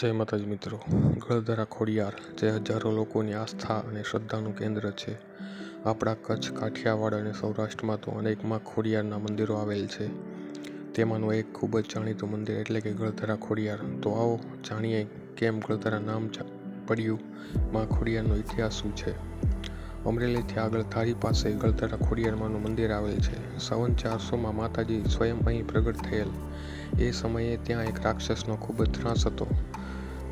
જય માતાજી મિત્રો. ગળધરા ખોડિયાર, જે હજારો લોકોની આસ્થા અને શ્રદ્ધાનું કેન્દ્ર છે. આપણા કચ્છ, કાઠિયાવાડ અને સૌરાષ્ટ્રમાં તો અનેકમાં ખોડિયારના મંદિરો આવેલ છે. તેમાંનું એક ખૂબ જ જાણીતું મંદિર એટલે કે ગળધરા ખોડિયાર. તો આવો જાણીએ કેમ ગળધરા નામ પડ્યું? માં ખોડિયારનો ઇતિહાસ શું છે? અમરેલીથી આગળ ધારી પાસે ગળધરા ખોડિયારમાંનું મંદિર આવેલ છે. સવન ચારસોમાં માતાજી સ્વયં અહીં પ્રગટ થયેલ. એ સમયે ત્યાં એક રાક્ષસનો ખૂબ જ ત્રાસ હતો.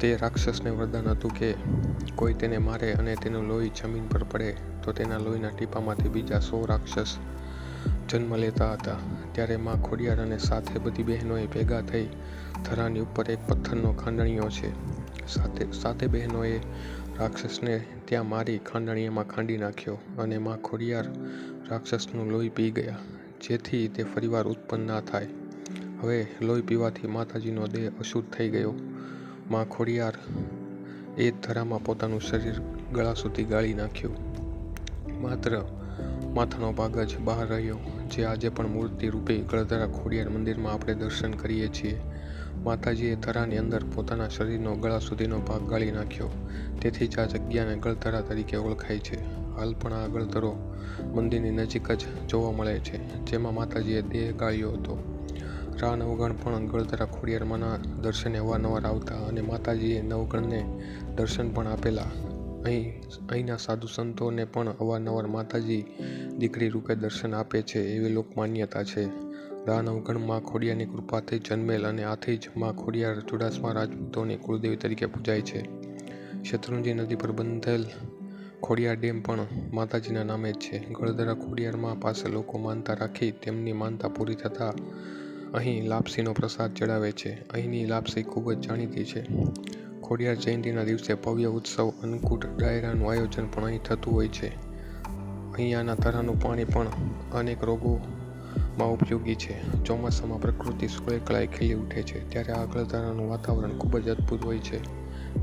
તે રાક્ષસને વરદાન હતું કે કોઈ તેને મારે અને તેનું લોહી જમીન પર પડે તો તેના લોહીના ટીપામાંથી બીજા સો રાક્ષસ જન્મ લેતા હતા. ત્યારે માં ખોડિયાર અને સાથે બધી બહેનોએ ભેગા થઈ ધરાની ઉપર એક પથ્થરનો ખાંડણીયો છે. સાથે સાતે બહેનોએ રાક્ષસને ત્યાં મારી ખાંડણીયામાં ખાંડી નાખ્યો અને માં ખોડિયાર રાક્ષસનું લોહી પી ગયા, જેથી તે ફરીવાર ઉત્પન્ન ના થાય. હવે લોહી પીવાથી માતાજીનો દેહ અશુદ્ધ થઈ ગયો. માં ખોડિયાર એ ધરામાં પોતાનું શરીર ગળા સુધી ગાળી નાખ્યું. માત્ર માથાનો ભાગ જ બહાર રહ્યો, જે આજે પણ મૂર્તિ રૂપે ગળધરા ખોડિયાર મંદિરમાં આપણે દર્શન કરીએ છીએ. માતાજીએ ધરાની અંદર પોતાના શરીરનો ગળા સુધીનો ભાગ ગાળી નાખ્યો. તેથી જ આ જગ્યાને ગળધરા તરીકે ઓળખાય છે. હાલ પણ આ ગળધરો મંદિરની નજીક જ જોવા મળે છે, જેમાં માતાજીએ દેહ ગાળ્યો હતો. રા નવગણ પણ ગળધરા ખોડિયારમાંના દર્શને અવારનવાર આવતા અને માતાજીએ નવગણને દર્શન પણ આપેલા. અહીં અહીંના સાધુ સંતોને પણ અવારનવાર માતાજી દીકરી રૂપે દર્શન આપે છે એવી લોકમાન્યતા છે. દાન નવગણમાં ખોડિયારની કૃપાથી જન્મેલ અને આથી જ માં ખોડિયાર ચુડાસમા રાજપૂતોની કુળદેવી તરીકે પૂજાય છે. શત્રુંજી નદી પર બંધેલ ખોડિયાર ડેમ પણ માતાજીના નામે જ છે. ગળદરા ખોડિયારમાં પાસે લોકો માનતા રાખી તેમની માનતા પૂરી થતાં અહીં લાપસીનો પ્રસાદ ચડાવે છે. અહીંની લાપસી ખૂબ જ જાણીતી છે. ખોડિયાર જયંતિના દિવસે ભવ્ય ઉત્સવ અન્નકૂટ ડાયરાનું આયોજન પણ અહીં થતું હોય છે. અહીંયાના તરાનું પાણી પણ અનેક રોગોમાં ઉપયોગી છે. ચોમાસામાં પ્રકૃતિ સુરેકળાએ ખીલી ઉઠે છે, ત્યારે આ ગળધારાનું વાતાવરણ ખૂબ જ અદ્ભુત હોય છે.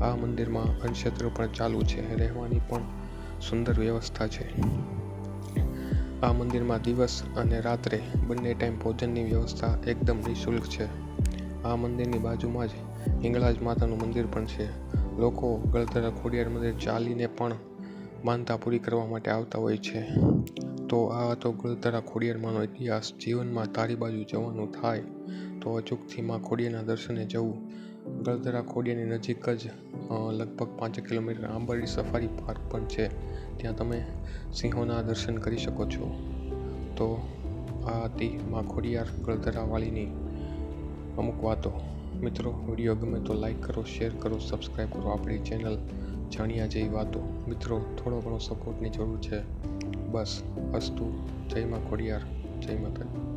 આ મંદિરમાં અન્નક્ષેત્ર પણ ચાલુ છે, રહેવાની પણ સુંદર વ્યવસ્થા છે. આ મંદિરમાં દિવસ અને રાત્રે બંને ટાઈમ ભોજનની વ્યવસ્થા એકદમ નિઃશુલ્ક છે. આ મંદિરની બાજુમાં જ હિંગળાજ માતાનું મંદિર પણ છે. લોકો ગળધરા ખોડિયાર મંદિર ચાલીને પણ માનતા પૂરી કરવા માટે આવતા હોય છે. તો આ હતો ગળધરા ખોડિયારમાંનો ઇતિહાસ. જીવનમાં તારી બાજુ જવાનું થાય તો અચૂકથી માં ખોડિયાના દર્શને જવું. ગળધરા ખોડિયારની નજીક જ લગભગ પાંચ કિલોમીટર આંબરડી સફારી પાર્ક પણ છે. ત્યાં તમે સિંહોના દર્શન કરી શકો છો. તો આ હતી માખોડિયાર ગળધરાવાળીની અમુક વાતો. મિત્રો વીડિયો ગમે તો લાઈક કરો શેર કરો સબસ્ક્રાઈબ કરો. આપણી ચેનલ જાણ્યા જેવી વાતો. મિત્રો, થોડો ઘણો સપોર્ટની જરૂર છે. બસ, અસ્તુ. જય માં ખોડિયાર. જય માતાજી.